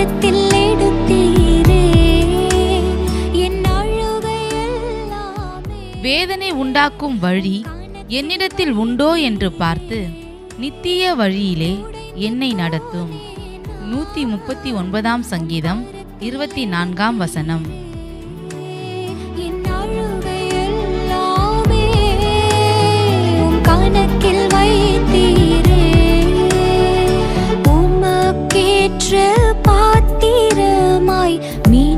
நேரத்தில் என் வேதனை உண்டாக்கும் வழி என்னிடத்தில் உண்டோ என்று பார்த்து நித்திய வழியிலே என்னை நடத்தும். நூற்றி முப்பத்தி ஒன்பதாம் சங்கீதம் இருபத்தி நான்காம் வசனம். me